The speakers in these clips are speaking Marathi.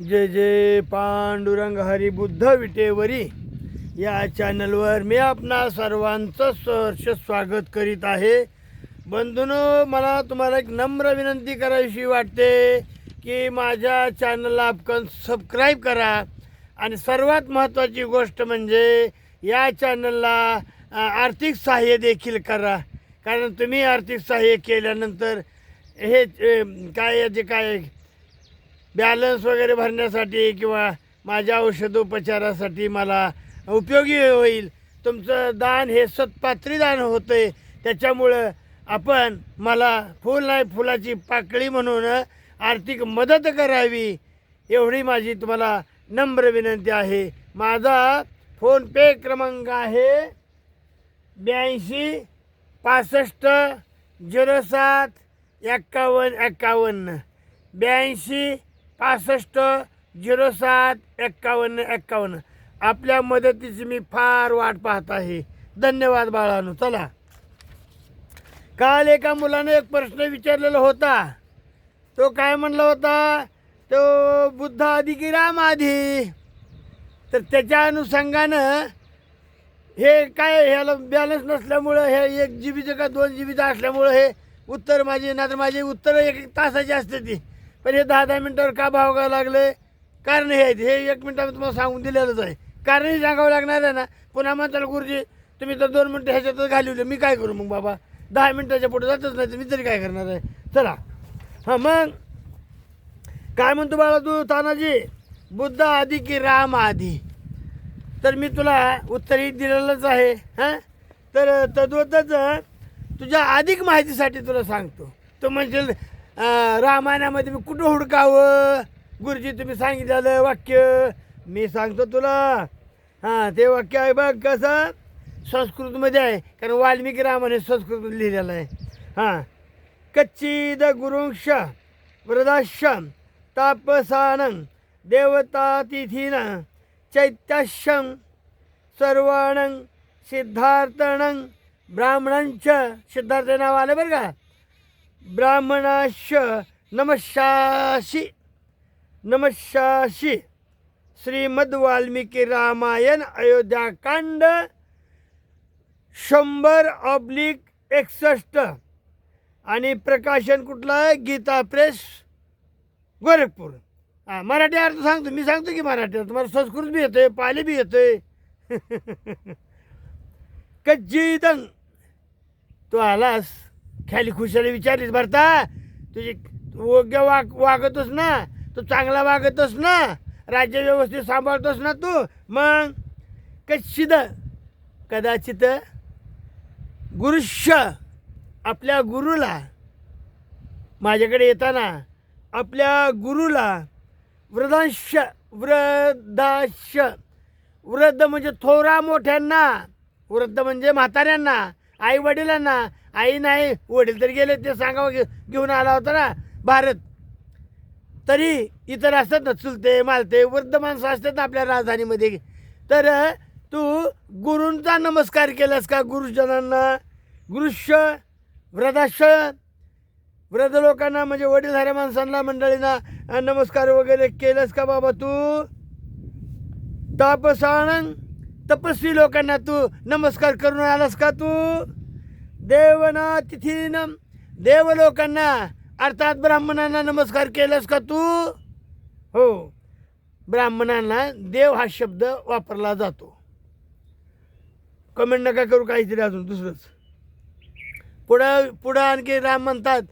जय जय पांडुरंग हरिबुद्ध विटेवरी. या चॅनलवर मी आपणा सर्वांचं सहर्ष स्वागत करीत आहे. बंधून मला तुम्हाला एक नम्र विनंती करावीशी वाटते की माझ्या चॅनलला आपण सबस्क्राईब करा. आणि सर्वात महत्त्वाची गोष्ट म्हणजे या चॅनलला आर्थिक सहाय्य देखील करा. कारण तुम्ही आर्थिक सहाय्य केल्यानंतर हे काय जे काय बॅलन्स वगैरे भरण्यासाठी किंवा माझ्या औषधोपचारासाठी मला उपयोगी होईल. तुमचं दान हे सत्पात्री दान होतं आहे त्याच्यामुळं आपण मला फुल नाही फुलाची पाकळी म्हणून आर्थिक मदत करावी एवढी माझी तुम्हाला नम्र विनंती आहे. माझा फोनपे क्रमांक आहे ब्याऐंशी पासष्ट झिरो सात एक्कावन्न एक्कावन्न. ब्याऐंशी पासष्ट झिरो सात एक्कावन्न एक्कावन्न. आपल्या मदतीची मी फार वाट पाहत आहे. धन्यवाद बाळानो. चला. काल एका मुलाने एक प्रश्न विचारलेला होता. तो काय म्हणला होता? तो बुद्ध आधी की राम आधी तर त्याच्या अनुषंगानं हे काय ह्याला बॅलन्स नसल्यामुळं हे एक जी बीचं का दोन जी बीचं असल्यामुळं हे उत्तर माझे ना नाहीतर माझे उत्तर एक एक तासाची असते ती. पण हे दहा दहा मिनटावर का भावावं लागले? कारण हे आहेत. हे एक मिनटामध्ये तुम्हाला सांगून दिलेलंच आहे. कारणही सांगावं लागणार आहे ना? पुन्हा म्हणताल गुरुजी तुम्ही तर दोन मिनटं ह्याच्यातच घालवले मी काय करू मग बाबा? दहा मिनटाच्या पुढे जातच नाही तर मी तरी काय करणार आहे? चला. हां मग? काय म्हणतो बाळा तू तानाजी? बुद्ध आधी की राम आधी तर मी तुला उत्तरही दिलेलंच आहे हां? तर तद्वतच तुझ्या अधिक माहितीसाठी तुला सांगतो. तो म्हणशील रामायणामध्ये मी कुठं हुडकावं? गुरुजी तुम्ही सांगितलेलं वाक्य. मी सांगतो तुला. हां ते वाक्य आहे बघ कसं? संस्कृतमध्ये आहे. कारण वाल्मिकी रामाने संस्कृत लिहिलेलं आहे. हां. कच्चिद गुरुंश वृदाश्रम तापसानं देवतातिथीन चैत्याशं सर्वाणं सिद्धार्थनं ब्राह्मणांच सिद्धार्थ नाव आलं बरं का? ब्राह्मणाश नमशाशी नमशाशी श्रीमद वाल्मिकी रामायण अयोध्याकांड शंभर ऑब्लिक एकसष्ट। आणि प्रकाशन कुठलं आहे? गीता प्रेस गोरखपूर. हां मराठी अर्थ सांगतो. मी सांगतो की मराठी अर्थ. मला संस्कृत बी येतोय पाली बी येतोय. कज्जीदंग तू आलास. खाली खुशाली विचारलीस भरता तुझी योग्य वाग वागतोस ना तू चांगला वागतोस ना राज्य व्यवस्थित सांभाळतोस ना तू मग कच्चिद कदाचित गुरुष्य आपल्या गुरुला माझ्याकडे येताना आपल्या गुरुला वृद्धांश वृद्धाश वृद्ध म्हणजे थोरा मोठ्यांना वृद्ध म्हणजे म्हाताऱ्यांना आई वडिलांना आई नाही वडील तरी गेले ते सांगावं घे- घेऊन आला होता ना भारत. तरी इतर असतात ना चुलते मालते वृद्ध माणसं असतात ना आपल्या राजधानीमध्ये. तर तू गुरूंचा नमस्कार केलास का गुरुजनांना? गुरुष्य वृद्धाश वृद्ध लोकांना म्हणजे वडीलधाऱ्या माणसांना मंडळींना नमस्कार वगैरे केलंस का बाबा तू? तापसाण तपस्वी लोकांना तू नमस्कार करून आलास का तू? देवना तिथीनं देव लोकांना अर्थात ब्राह्मणांना नमस्कार केलास का तू? हो. ब्राह्मणांना देव हा शब्द वापरला जातो. कमेंट नका करू काहीतरी अजून दुसरंच. पुढं पुढं आणखी राम म्हणतात.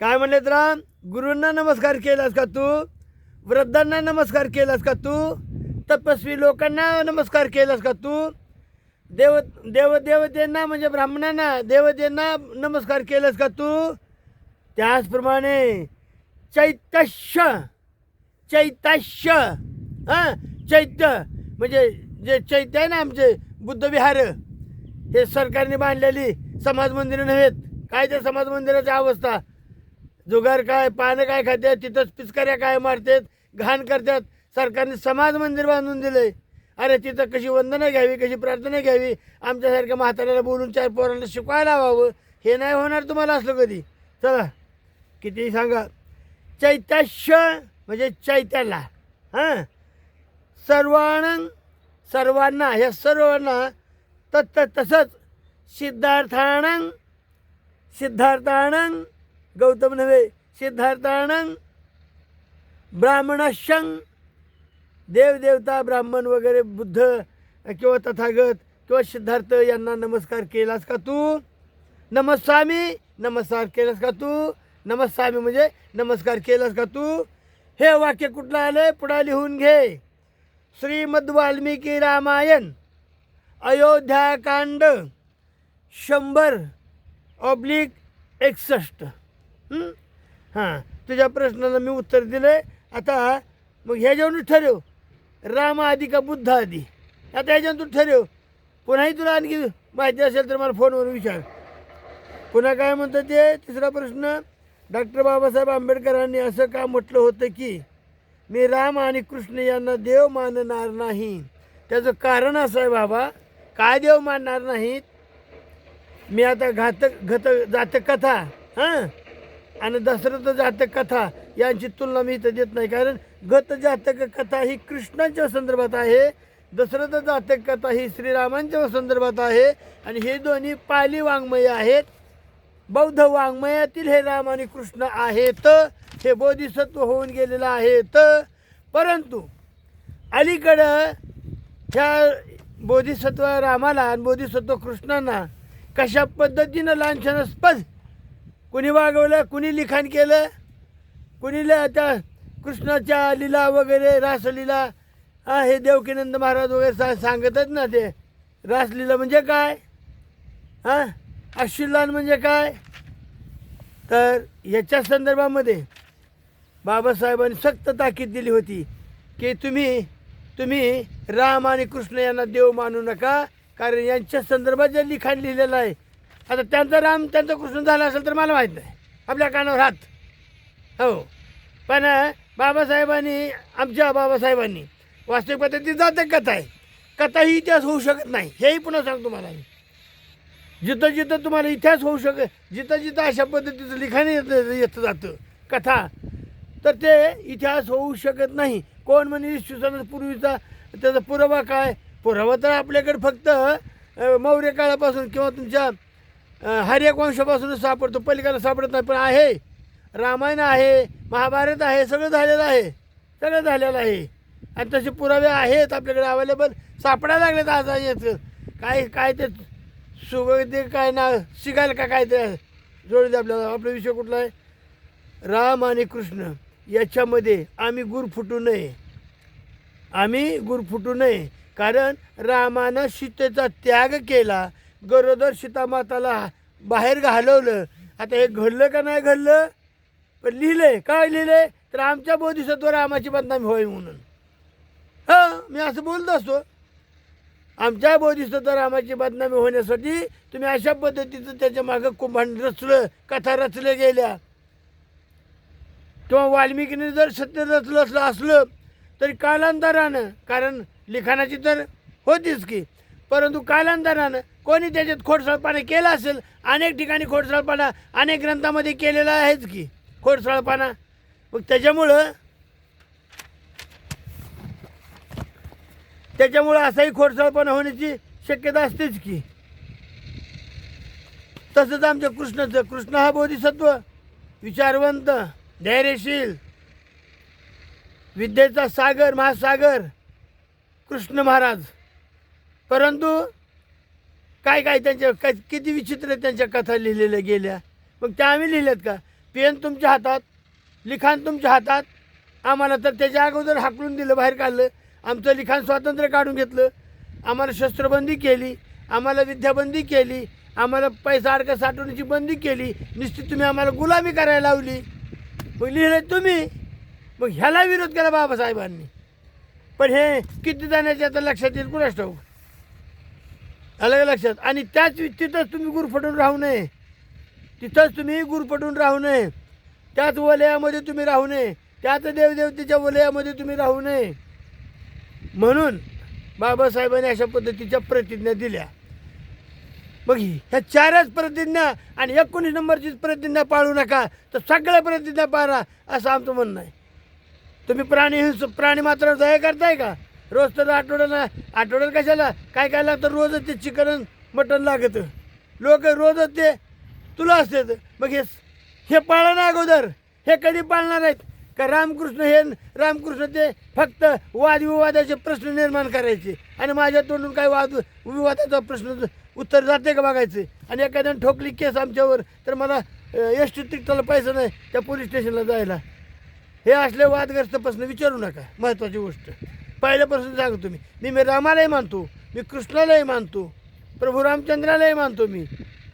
काय म्हणलेत राम? गुरूंना नमस्कार केलास का तू? वृद्धांना नमस्कार केलास का तू? तपस्वी लोकांना नमस्कार केलास का तू? देव देवदेवतेंना म्हणजे ब्राह्मणांना देवतेंना नमस्कार केलास का तू? त्याचप्रमाणे चैतस्य चैताश्य हां चैत्य म्हणजे जे चैत्य आहे ना आमचे बुद्धविहार हे सरकारने बांधलेली समाज मंदिरं नव्हेत. काय त्या समाज मंदिराची अवस्था? जुगार काय पानं काय खात्यात तिथंच पिचकाऱ्या काय मारतात घाण करतात सरकारने समाज मंदिर बांधून दिलंय अरे तिथं कशी वंदना घ्यावी कशी प्रार्थना घ्यावी? आमच्यासारख्या म्हाताऱ्याला बोलून चार पोरांना शिकवायला हवं हे नाही होणार तुम्हाला असलं कधी. चला किती सांगा. चैत्याश म्हणजे चैत्याला. हां? सर्वांग सर्वांना ह्या सर्वांना तत्त तसंच सिद्धार्थानंग सिद्धार्थानंग गौतम नव्हे सिद्धार्थानंग ब्राह्मणाशंग देवदेवता ब्राह्मण वगैरे बुद्ध किंवा तथागत किंवा सिद्धार्थ यांना नमस्कार केलास का तू? नमस्वामी नमस्कार केलास का तू? नमस्वामी म्हणजे नमस्कार केलास का तू? हे वाक्य कुठलं आलंय? पुढा लिहून घे. श्रीमद वाल्मिकी रामायण अयोध्याकांड शंभर ऑब्लिक एकसष्ट. हां? तुझ्या प्रश्नाला मी उत्तर दिलं आता मग ह्याच्यावरून ठरव. राम आधी का बुद्ध आधी आता याच्यानं तू ठरव. पुन्हाही तुला आणखी माहिती असेल तर मला फोनवरून विचार. पुन्हा काय म्हणतं ते? तिसरा प्रश्न डॉक्टर बाबासाहेब आंबेडकरांनी असं का म्हटलं होतं की मी राम आणि कृष्ण यांना देव मानणार नाही. त्याचं कारण असं आहे बाबा. काय देव मानणार नाहीत? मी आता घातक घत जातक कथा हां? आणि दशरथ जातक कथा यांची तुलना मी इथं देत नाही. कारण गत जातक कथा ही कृष्णाच्या संदर्भात आहे दशरथ जातक कथा ही श्रीरामांच्या संदर्भात आहे आणि हे दोन्ही पाली वाङ्मय आहेत. बौद्ध वाङ्मयातील हे राम आणि कृष्ण आहेत हे बोधिसत्व होऊन गेलेलं आहेत. परंतु अलीकडं ह्या बोधिसत्व रामाला आणि बोधिसत्व कृष्णांना कशा पद्धतीनं लांछनास्पद कुणी वागवलं कुणी लिखाण केलं कुणी त्या कृष्णाच्या लीला वगैरे रासलीला हा हे देवकीनंद महाराज वगैरे सा सांगतात ना ते. रासलीला म्हणजे काय? हां अश्विलान म्हणजे काय? तर याच्या संदर्भामध्ये बाबासाहेबांनी सक्त ताकीद दिली होती की तुम्ही तुम्ही राम आणि कृष्ण यांना देव मानू नका कारण यांच्या संदर्भात जे लिखाण लिहिलेलं आहे आता त्यांचा राम त्यांचा कृष्ण झाला असेल तर मला माहीत नाही. आपल्या कानावर हात. हो. पण बाबासाहेबांनी आमच्या बाबासाहेबांनी. वास्तविक पद्धती जाते कथा आहे कथा ही इतिहास होऊ शकत नाही? हेही पुन्हा सांगतो मला मी. जिथं जिथं तुम्हाला इतिहास होऊ शकत जिथं जिथं अशा पद्धतीचं लिखाण येत येतं जातं कथा तर ते इतिहास होऊ शकत नाही. कोण म्हणे इसवी पूर्वीचा त्याचा पुरावा काय? पुरावा तर आपल्याकडे फक्त मौर्य काळापासून किंवा तुमच्या हर्यक वंशापासूनच सापडतो. पलीकडे सापडत नाही पण आहे. रामायण आहे महाभारत आहे सगळं झालेलं आहे. सगळं झालेलं आहे. आणि तसे पुरावे आहेत आपल्याकडे अवेलेबल सापडायला लागलेत आज येत काय काय ते सुगते काय ना शिकायला का काय ते जोडले आपल्याला आपला विषय कुठला आहे? राम आणि कृष्ण याच्यामध्ये आम्ही गुर फुटू नये. आम्ही गुर फुटू नये. कारण रामानं सीतेचा त्याग केला गरोदर सीतामाताला बाहेर घालवलं. आता हे घडलं का नाही घडलं? पण लिहिलंय. काय लिहिलंय? तर आमच्या बोधिसत्व रामाची बदनामी होय म्हणून. हां मी असं बोलत असतो. आमच्या बोधिसत्व रामाची बदनामी होण्यासाठी तुम्ही अशा पद्धतीचं त्याच्या मागं कुंभांड रचलं कथा रचल्या गेल्या. किंवा वाल्मिकीने जर सत्य रचलं असलं असलं तरी कालांतरानं कारण लिखाणाची तर होतीच की परंतु कालांतरानं कोणी त्याच्यात खोडसाळपणा केला असेल? अनेक ठिकाणी खोडसाळपणा अनेक ग्रंथामध्ये केलेला आहेच की. खोडसाळपणा मग त्याच्यामुळं त्याच्यामुळं असाही खोडसाळपणा होण्याची शक्यता असतेच की. तसंच आमच्या कृष्णाचं कृष्ण हा बोधिसत्व विचारवंत धैर्यशील विद्येचा सागर महासागर कृष्ण महाराज. परंतु काय काय त्यांच्या काय किती विचित्र त्यांच्या कथा लिहिलेल्या गेल्या. मग त्या आम्ही लिहिल्यात का? पेन तुमच्या हातात लिखाण तुमच्या हातात. आम्हाला तर त्याच्या अगोदर हाकलून दिलं बाहेर काढलं. आमचं लिखाण स्वातंत्र्य काढून घेतलं. आम्हाला शस्त्रबंदी केली आम्हाला विद्याबंदी केली आम्हाला पैसा अडका साठवण्याची बंदी केली. निश्चित तुम्ही आम्हाला गुलामी करायला लावली. मग लिहिलं तुम्ही. मग ह्याला विरोध केला बाबासाहेबांनी. पण हे किती जाण्याचे आता लक्षात येईल कुणाच ठाऊक? अलग लक्षात? आणि त्याच तिथंच तुम्ही गुरफटून राहू नये. तिथंच तुम्ही गुरफटून राहू नये. त्याच वलयामध्ये तुम्ही राहू नये. त्याच देवदेवतेच्या वलयामध्ये तुम्ही राहू नये. म्हणून बाबासाहेबांनी अशा पद्धतीच्या प्रतिज्ञा दिल्या. मग ह्या चारच प्रतिज्ञा आणि एकोणीस नंबरचीच प्रतिज्ञा पाळू नका तर सगळ्या प्रतिज्ञा पाळा असं आमचं म्हणणं आहे. तुम्ही प्राणी हिंस प्राणी मात्र दया करताय का? रोज तर आठवड्याला आठवड्याला कशाला? काय काय लागतं? रोजच ते चिकन मटण लागतं. लोक रोजच ते तुला असते. मग हे हे पाळा अगोदर. हे कधी पाळणार आहेत? का रामकृष्ण हे रामकृष्ण ते फक्त वादविवादाचे प्रश्न निर्माण करायचे. आणि माझ्या तोंडून काय वाद विवादाचा प्रश्न उत्तर जाते का बघायचं? आणि एखाद्यानं ठोकली केस आमच्यावर तर मला एस टी तिकटाला पैसा नाही त्या पोलीस स्टेशनला जायला. हे असले वादग्रस्त प्रश्न विचारू नका. महत्त्वाची गोष्ट. पहिल्यापासून सांगतो मी. मी मी रामालाही मानतो. मी कृष्णालाही मानतो. प्रभू रामचंद्रालाही मानतो मी.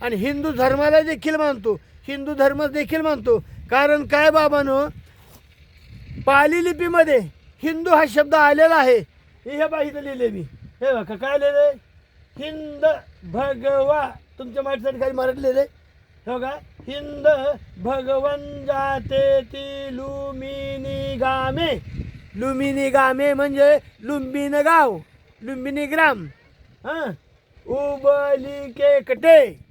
आणि हिंदू धर्माला देखील मानतो. हिंदू धर्म देखील मानतो. कारण काय बाबानो? पाली लिपीमध्ये हिंदू हा शब्द आलेला आहे. हे हे बा इथं लिहिले मी. हे बघा काय लिहिले हिंद भगवा तुमच्या माहितीसाठी काही मराठी लिहिले हो का हिंद भगवन जाते ती लुमिनी गामे. लुमिनी गामे म्हणजे लुंबिन गाव लुंबिनी ग्राम. हां? उबली के कटे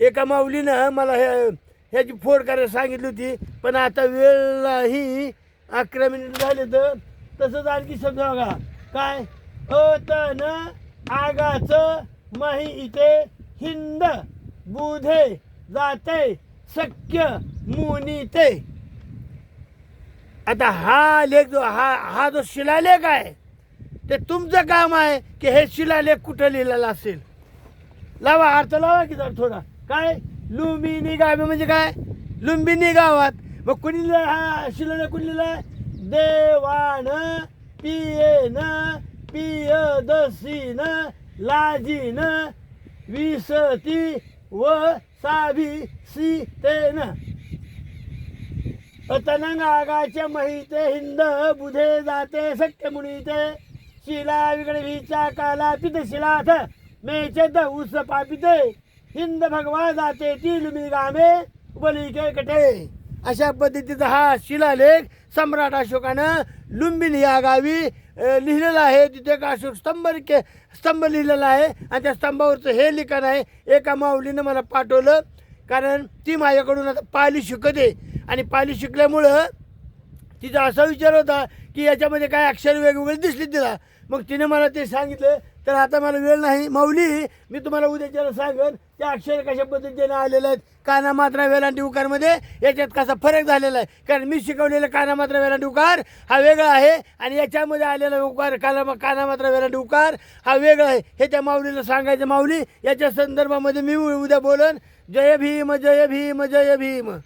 एका माऊलीनं मला हे ह्याची फोड करायला सांगितली होती पण आता वेळही अकरा मिनिट झाले तर तसंच आणखी समजा बघा. काय? अतन आगाचं माही इथे हिंद बुधे जाते शक्य मुनिते. आता हा लेख जो हा हा जो शिलालेख आहे ते तुमचं काम आहे की हे शिलालेख कुठं लिहिलेला असेल? लावा अर्थ लावा की जरा थोडा. काय? लुंबिनी गावे म्हणजे काय? लुंबिनी गावात मग कुणी हा शिलालेख कुणी लिहिलाय देवान पियेन पियदसीन लाजीन विसती व साभी सीतेन अतनंगागाच्या महिते हिंद बुधे जाते सख्य मुनीते शिला विगडवीच्या काला पित शिलाथ मेचेत उस पापिते. हिंद भगवा जाते ती लुमी गामे बलिके कटे अशा पद्धतीचा हा शिलालेख सम्राट अशोकानं लुंबिनी या गावी लिहिलेलं लिहिलेला आहे. तिथे एक अशोक स्तंभ के स्तंभ लिहिलेला आहे आणि त्या स्तंभावरचं हे लिखाण आहे. एका माऊलीनं मला पाठवलं कारण ती माझ्याकडून आता पाली शिकते. आणि पाली शिकल्यामुळं तिचा असा विचार होता की याच्यामध्ये काय अक्षर वेगवेगळे दिसले तिला. मग तिने मला ते सांगितलं तर आता मला वेळ नाही. माऊली मी तुम्हाला उद्याच्याला सांगेन त्या अक्षर कशा पद्धतीने आलेले आहेत. काना मात्रा वेलांटी उकारमध्ये याच्यात कसा फरक झालेला आहे. कारण मी शिकवलेलं काना मात्रा वेलांटी उकार हा वेगळा आहे आणि याच्यामध्ये आलेला उकार काना काना मात्रा वेलांटी उकार हा वेगळा आहे. हे त्या माऊलीला सांगायचं माऊली याच्या संदर्भामध्ये मी उद्या बोलन. जय भीम जय भीम जय भीम.